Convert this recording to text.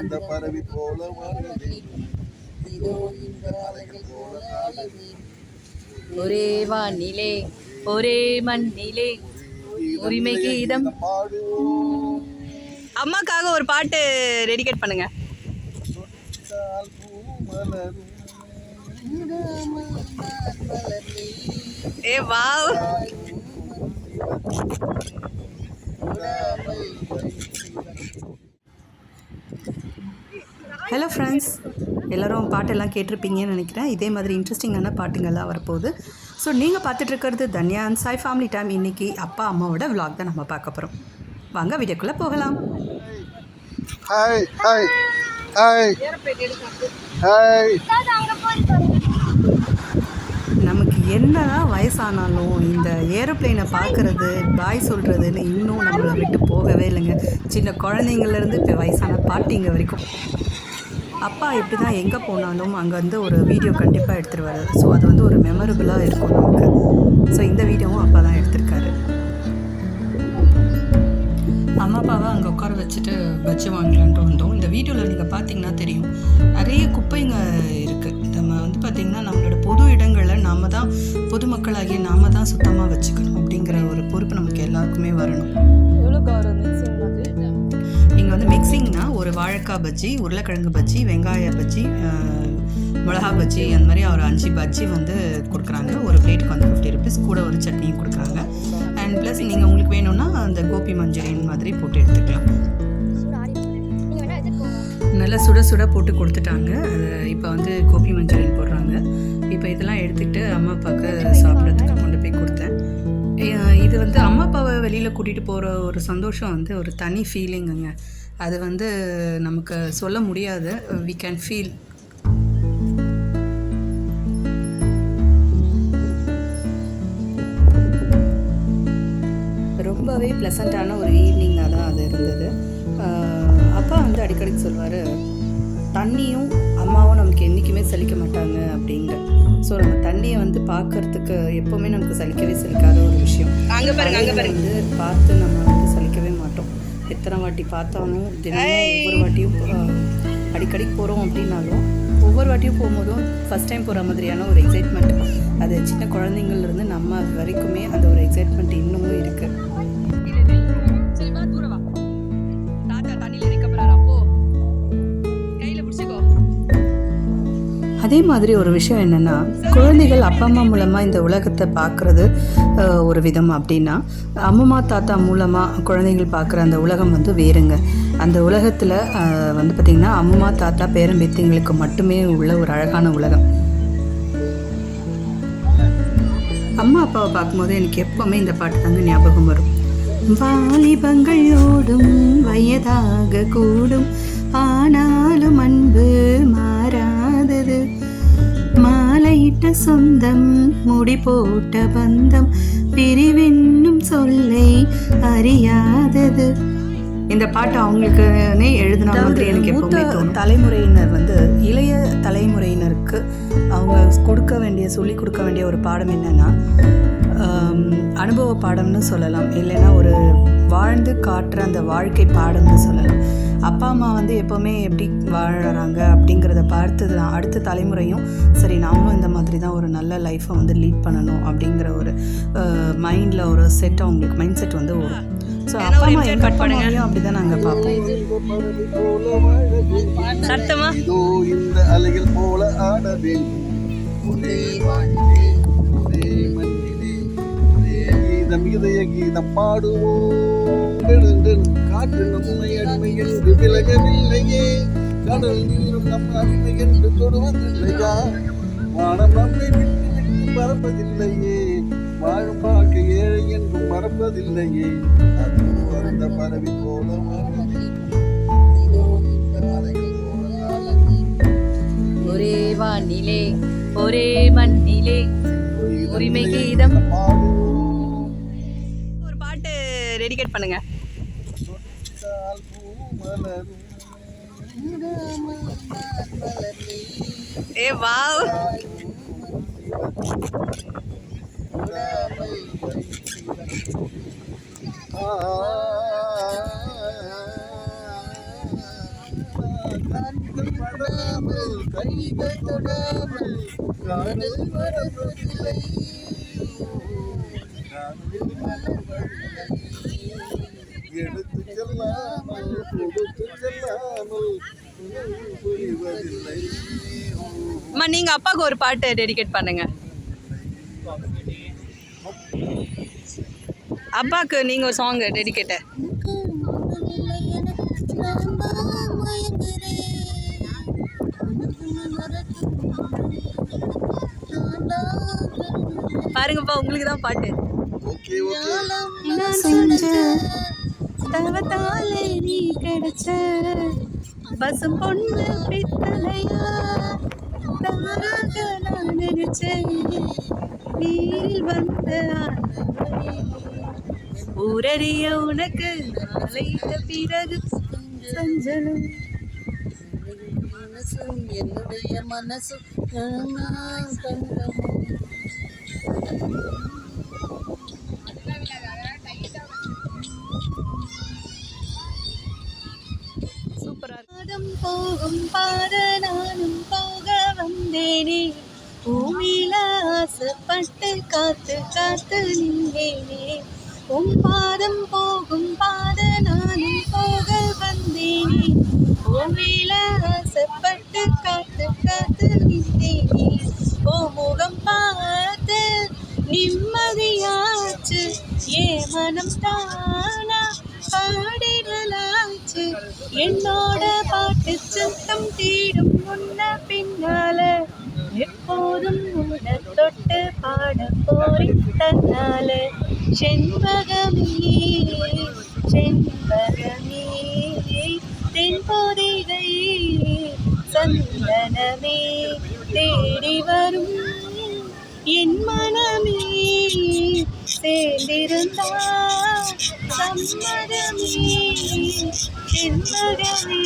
அந்த பறவை போல ஒரே வானிலே ஒரே மண்ணிலே உரிமை கீதம். அம்மாக்காக ஒரு பாட்டு டெடிகேட் பண்ணுங்க. ஏ வாவ். ஹலோ ஃப்ரெண்ட்ஸ் எல்லோரும் பாட்டெல்லாம் கேட்டிருப்பீங்கன்னு நினைக்கிறேன். இதே மாதிரி இன்ட்ரெஸ்டிங்கான பாட்டுங்கள்லாம் வரப்போகுது. ஸோ நீங்கள் பார்த்துட்டு இருக்கிறது Dhanya and Sai family time இன்றைக்கி அப்பா அம்மாவோட vlog தான் நம்ம பார்க்க போகிறோம் வாங்க வீடியோக்குள்ளே போகலாம். ஹாய் ஹாய் ஹாய் ஹாய் நமக்கு என்னதான் வயசானாலும் இந்த ஏரோப்ளேனை பார்க்குறது பாய் சொல்கிறதுன்னு இன்னும் நம்மளை விட்டு போகவே இல்லைங்க. சின்ன குழந்தைங்கள்லேருந்து இப்போ வயசான பாட்டிங்க வரைக்கும். அப்பா எப்படி தான் எங்கே போனாலும் அங்கே வந்து ஒரு வீடியோ கண்டிப்பாக எடுத்துருவாரு. ஸோ அது வந்து ஒரு மெமரபுளாக இருக்கும் நமக்கு. ஸோ இந்த வீடியோவும் அப்பா தான் எடுத்திருக்காரு. அம்மா அப்பாவை அங்கே உட்கார வச்சுட்டு வச்சு வாங்கலான்ட்டு வந்தோம். இந்த வீடியோவில் நீங்கள் பார்த்தீங்கன்னா தெரியும். நிறைய குப்பைங்க இருக்குது நம்ம வந்து பார்த்திங்கன்னா நம்மளோட பொது இடங்களை நாம தான் பொதுமக்களாகிய நாம தான் சுத்தமாக வச்சுக்கணும் அப்படிங்கிற ஒரு பொறுப்பு நமக்கு எல்லாருக்குமே வரணும். மிக்சிங்னா ஒரு வாழைக்காய் பஜ்ஜி உருளைக்கிழங்கு பஜ்ஜி வெங்காய பஜ்ஜி மிளகா பஜ்ஜி அந்த மாதிரி ஒரு அஞ்சு பஜ்ஜி வந்து கொடுக்குறாங்க. ஒரு பிளேட்டுக்கு வந்து ஃபிஃப்டி ருபீஸ் கூட ஒரு சட்னியும் கொடுக்குறாங்க. அண்ட் ப்ளஸ் நீங்கள் உங்களுக்கு வேணும்னா அந்த கோபி மஞ்சூரியன் மாதிரி போட்டு எடுத்துக்கலாம். நல்லா சுட சுட போட்டு கொடுத்துட்டாங்க. இப்போ வந்து கோபி மஞ்சூரியன் போடுறாங்க. இப்போ இதெல்லாம் எடுத்துக்கிட்டு அம்மா அப்பாவுக்கு சாப்பிட்றதுக்கு கொண்டு போய் கொடுத்தேன். இது வந்து அம்மா அப்பாவை வெளியில் கூட்டிகிட்டு போகிற ஒரு சந்தோஷம் வந்து ஒரு தனி ஃபீலிங்குங்க அது வந்து நமக்கு சொல்ல முடியாது. வி கேன் ஃபீல் ரொம்பவே ப்ளசண்ட்டான ஒரு ஈவினிங்காக தான் அது இருந்தது. அப்பா வந்து அடிக்கடிக்கு சொல்லுவார் தண்ணியும் அம்மாவும் நமக்கு என்றைக்குமே சலிக்க மாட்டாங்க அப்படிங்க ஸோ நம்ம தண்ணியை வந்து பார்க்கறதுக்கு எப்போவுமே நமக்கு சலிக்கவே சலிக்காத ஒரு விஷயம். அங்க பாருங்க அங்க பாருங்க. வந்து பார்த்து நம்ம எத்தனை வாட்டி பார்த்தாலும் தினமும் ஒவ்வொரு வாட்டியும் ஆஹ், அடிக்கடிக்கு போகிறோம் அப்படின்னாலும் ஒவ்வொரு வாட்டியும் போகும்போதும் ஃபஸ்ட் டைம் போகிற மாதிரியான ஒரு எக்ஸைட்மெண்ட் அது சின்ன குழந்தைங்கள்ல இருந்து நம்ம வரைக்குமே அந்த ஒரு எக்ஸைட்மெண்ட் இன்னமும் இருக்குது அதே மாதிரி ஒரு விஷயம் என்னென்னா குழந்தைகள் அப்பா அம்மா மூலமாக இந்த உலகத்தை பார்க்குறது ஒரு விதம் அப்படின்னா அம்மம்மா தாத்தா மூலமாக குழந்தைகள் பார்க்குற அந்த உலகம் வந்து வேறுங்க. அந்த உலகத்தில் வந்து பார்த்திங்கன்னா அம்மம்மா தாத்தா பேரன் பேத்திங்களுக்கு மட்டுமே உள்ள ஒரு அழகான உலகம். அம்மா அப்பாவை பார்க்கும்போது எனக்கு எப்போவுமே இந்த பாட்டு தாங்க ஞாபகம் வரும். வாலிபங்கள் ஓடும் வயதாக கூடும் ஆனாலும் அன்பு மாறாதது. மாலையிட்ட சொந்தம் முடி போட்ட பந்தம் பிரிவென்னும் சொல்லை அறியாதது. இந்த பாட்டு அவங்களுக்குனே எழுதின மாதிரி எனக்கு தோணும். தலைமுறையினர் வந்து இளைய தலைமுறையினருக்கு அவங்க கொடுக்க வேண்டிய சொல்லி கொடுக்க வேண்டிய ஒரு பாடம் என்னன்னா அனுபவ பாடம்னு சொல்லலாம். இல்லைன்னா ஒரு வாழ்ந்து காட்டுற அந்த வாழ்க்கை பாடம்னு சொல்லலாம். அப்பா அம்மா வந்து எப்போவுமே எப்படி வாழறாங்க அப்படிங்கிறத பார்த்து தான் அடுத்த தலைமுறையும் சரி நாமளும் இந்த மாதிரி தான் ஒரு நல்ல லைஃப்பை வந்து லீட் பண்ணணும் அப்படிங்கிற ஒரு மைண்டில் ஒரு செட் அவங்களுக்கு மைண்ட் செட் வந்து வரும் ஸோ அப்பா அம்மா எங்கள் அப்பா அம்மாவையும் அப்படி தான் நாங்கள் பார்ப்போம். சத்தமா? இந்த அலைகள் போல ஆட வேண்டும் ஒரே வானிலே ஒரே மண்ணிலே ஒரே கீதம் இதய கீதம் பாடுவோம். காற்று நம்மை அடிமை என்று விலகவில்லையே கடல் நீரும் நம் அடிமை என்று தொடுவதில்லையா வானம் நம்மை விட்டு விட்டு பறப்பதில்லையே வாழும் வாழ்க்கை ஏழை என்றும் மறப்பதில்லையே அது அந்த பறவை போல வாழ ஒரே வானிலே ஒரே மண்ணிலே உரிமை கீதம். ஒரு பாட்டு டெடிகேட் பண்ணுங்க. ஏ வாவ் விடாமல் கைகள் தொடாமல் காதல் வரவில்லை மலர்வதில்லை. செல்லாமல் கொடுத்து செல்லாமல் அம்மா நீங்க அப்பாவுக்கு ஒரு பாட்டு டெடிகேட் பண்ணுங்க. அப்பாவுக்கு நீங்க ஒரு சாங் டெடிகேட் பாருங்கப்பா உங்களுக்கு தான் பாட்டு ஓகே நீ கிடைச்ச பசும் பொண்ணு பித்தலையா தாராக நான் நினைச்சேன். நீரில் வந்த ஊரறிய உனக்கு அலைத்த பிறகு சஞ்சலம் மனசும் என்னுடைய மனசும் கண்ணாம் பாத நானும் போக வந்தேனே. பூமியில ஆசைப்பட்டு காத்து காத்து நின்றேனே. உன் பாதம் போகும் பாத நானும் போக வந்தேனே. பூமியில ஆசைப்பட்டு காத்து காத்து நின்றேனே. ஓ முகம் பார்த்து நிம்மதியாச்சு. ஏ மனம் தானா பாடிடலாச்சு என்னோட பாட்டு சத்தம் தீடும் முன்ன பின்னால எப்போதும் உன்னை தொட்டு பாட போறேன் தன்னால செண்பகமே செண்பகமே தென்போதிகை சந்தனமே. தேடி வரும் என் மனமே சேர்ந்திருந்தா சம்மதமே. செண்பகமே